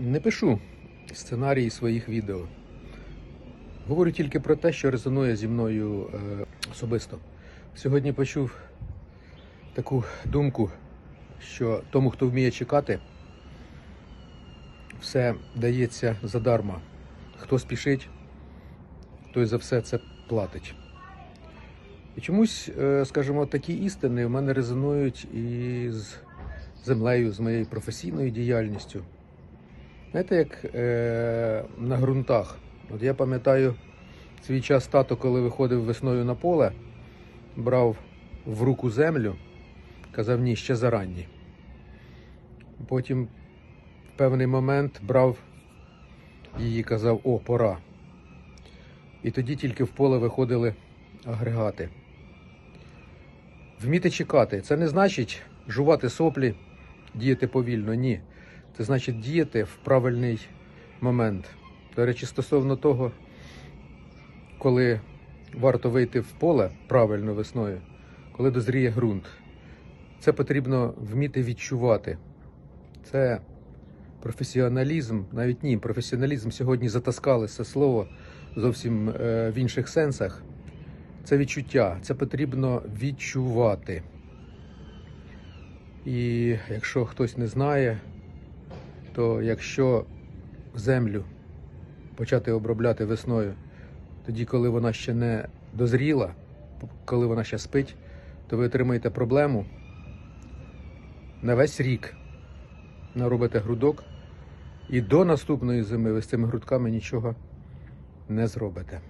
Не пишу сценарії своїх відео. Говорю тільки про те, що резонує зі мною е, особисто. Сьогодні почув таку думку, що тому, хто вміє чекати, все дається задарма. Хто спішить, той за все це платить. І чомусь, е, скажімо, такі істини в мене резонують і з землею, з моєю професійною діяльністю. Знаєте, як е, на ґрунтах. От я пам'ятаю свій час тато, коли виходив весною на поле, брав в руку землю, казав ні, ще заранні. Потім в певний момент брав її, казав, о, пора. І тоді тільки в поле виходили агрегати. Вміти чекати. Це не значить жувати соплі, діяти повільно. Ні. Це значить діяти в правильний момент. До речі, стосовно того, коли варто вийти в поле правильно весною, коли дозріє ґрунт, це потрібно вміти відчувати. Це професіоналізм, навіть ні, професіоналізм сьогодні затаскали це слово зовсім е, в інших сенсах. Це відчуття, це потрібно відчувати. І якщо хтось не знає, то якщо землю почати обробляти весною, тоді, коли вона ще не дозріла, коли вона ще спить, то ви отримаєте проблему на весь рік. Наробите грудок, і до наступної зими ви з цими грудками нічого не зробите.